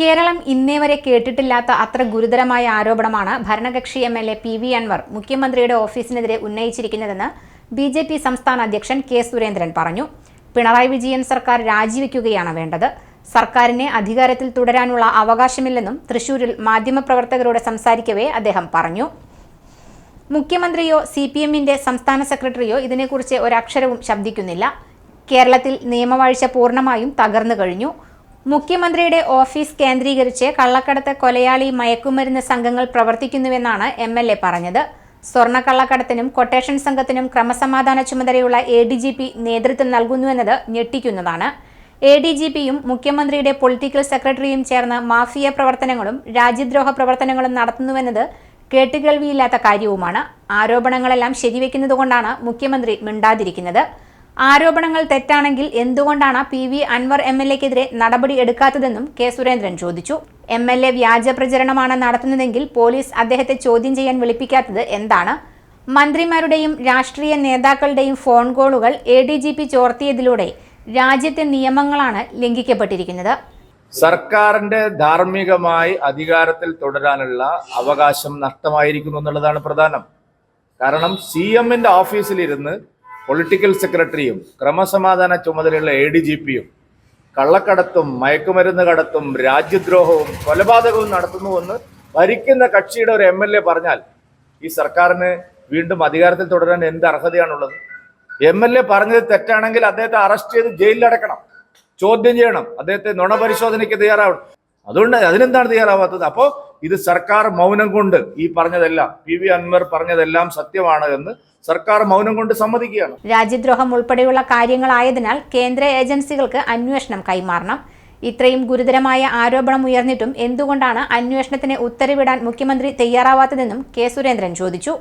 കേരളം ഇന്നേ വരെ കേട്ടിട്ടില്ലാത്ത അത്ര ഗുരുതരമായ ആരോപണമാണ് ഭരണകക്ഷി M L A P V Anwar മുഖ്യമന്ത്രിയുടെ ഓഫീസിനെതിരെ ഉന്നയിച്ചിരിക്കുന്നതെന്ന് ബി ജെ പി സംസ്ഥാന അധ്യക്ഷൻ കെ സുരേന്ദ്രൻ പറഞ്ഞു. പിണറായി വിജയൻ സർക്കാർ രാജിവെക്കുകയാണ് വേണ്ടത്. സർക്കാരിനെ അധികാരത്തിൽ തുടരാനുള്ള അവകാശമില്ലെന്നും തൃശൂരിൽ മാധ്യമപ്രവർത്തകരോട് സംസാരിക്കവേ അദ്ദേഹം പറഞ്ഞു. മുഖ്യമന്ത്രിയോ സി പി എമ്മിന്റെ സംസ്ഥാന സെക്രട്ടറിയോ ഇതിനെക്കുറിച്ച് ഒരക്ഷരവും ശബ്ദിക്കുന്നില്ല. കേരളത്തിൽ നിയമവാഴ്ച പൂർണമായും തകർന്നു കഴിഞ്ഞു. മുഖ്യമന്ത്രിയുടെ ഓഫീസ് കേന്ദ്രീകരിച്ച് കള്ളക്കടത്ത് കൊലയാളി മയക്കുമരുന്ന് സംഘങ്ങൾ പ്രവർത്തിക്കുന്നുവെന്നാണ് എം എൽ എ പറഞ്ഞത്. സ്വർണക്കള്ളക്കടത്തിനും കൊട്ടേഷൻ സംഘത്തിനും ക്രമസമാധാന ചുമതലയുള്ള എ ഡി ജി പി നേതൃത്വം നൽകുന്നുവെന്നത് ഞെട്ടിക്കുന്നതാണ്. എ ഡി ജി പിയും മുഖ്യമന്ത്രിയുടെ പൊളിറ്റിക്കൽ സെക്രട്ടറിയും ചേർന്ന് മാഫിയ പ്രവർത്തനങ്ങളും രാജ്യദ്രോഹ പ്രവർത്തനങ്ങളും നടത്തുന്നുവെന്നത് കേട്ടുകേൾവിയില്ലാത്ത കാര്യവുമാണ്. ആരോപണങ്ങളെല്ലാം ശരിവെക്കുന്നതുകൊണ്ടാണ് മുഖ്യമന്ത്രി മിണ്ടാതിരിക്കുന്നത്. ആരോപണങ്ങൾ തെറ്റാണെങ്കിൽ എന്തുകൊണ്ടാണ് P V Anvar M L എക്കെതിരെ നടപടി എടുക്കാത്തതെന്നും കെ സുരേന്ദ്രൻ ചോദിച്ചു. എം എൽ എ വ്യാജ പ്രചരണമാണ് നടത്തുന്നതെങ്കിൽ പോലീസ് അദ്ദേഹത്തെ ചോദ്യം ചെയ്യാൻ വിളിപ്പിക്കാത്തത് എന്താണ്? മന്ത്രിമാരുടെയും രാഷ്ട്രീയ നേതാക്കളുടെയും ഫോൺ കോളുകൾ എ ഡി ജി പി ചോർത്തിയതിലൂടെ രാജ്യത്തെ നിയമങ്ങളാണ് ലംഘിക്കപ്പെട്ടിരിക്കുന്നത്. സർക്കാരിന്റെ ധാർമ്മികമായി അധികാരത്തിൽ തുടരാനുള്ള അവകാശം നഷ്ടമായിരിക്കുന്നു എന്നുള്ളതാണ് പ്രധാനം. കാരണം സി എമ്മിന്റെ ഓഫീസിലിരുന്ന് പൊളിറ്റിക്കൽ സെക്രട്ടറിയും ക്രമസമാധാന ചുമതലയുള്ള എ ഡി ജി പിയും കള്ളക്കടത്തും മയക്കുമരുന്ന് കടത്തും രാജ്യദ്രോഹവും കൊലപാതകവും നടത്തുന്നുവെന്ന് ഭരിക്കുന്ന കക്ഷിയുടെ ഒരു എം എൽ എ പറഞ്ഞാൽ ഈ സർക്കാരിന് വീണ്ടും അധികാരത്തിൽ തുടരാൻ എന്ത് അർഹതയാണുള്ളത്? എം എൽ എ പറഞ്ഞത് തെറ്റാണെങ്കിൽ അദ്ദേഹത്തെ അറസ്റ്റ് ചെയ്ത് ജയിലിലടക്കണം ചോദ്യം ചെയ്യണം. അദ്ദേഹത്തെ നുണപരിശോധനയ്ക്ക് തയ്യാറാവണം. അതുകൊണ്ട് അതിനെന്താണ് തയ്യാറാവാത്തത്? അപ്പോൾ ഇത് സർക്കാർ മൗനം കൊണ്ട് ഈ പറഞ്ഞതെല്ലാം പി വി അൻവർ പറഞ്ഞതെല്ലാം സത്യമാണ് എന്ന് സർക്കാർ മൗനം കൊണ്ട് സമ്മതിക്കുകയാണ്. രാജ്യദ്രോഹം ഉൾപ്പെടെയുള്ള കാര്യങ്ങളായതിനാൽ കേന്ദ്ര ഏജൻസികൾക്ക് അന്വേഷണം കൈമാറണം. ഇത്രയും ഗുരുതരമായ ആരോപണം ഉയർന്നിട്ടും എന്തുകൊണ്ടാണ് അന്വേഷണത്തിന് ഉത്തരവിടാൻ മുഖ്യമന്ത്രി തയ്യാറാവാത്തതെന്നും കെ സുരേന്ദ്രൻ ചോദിച്ചു.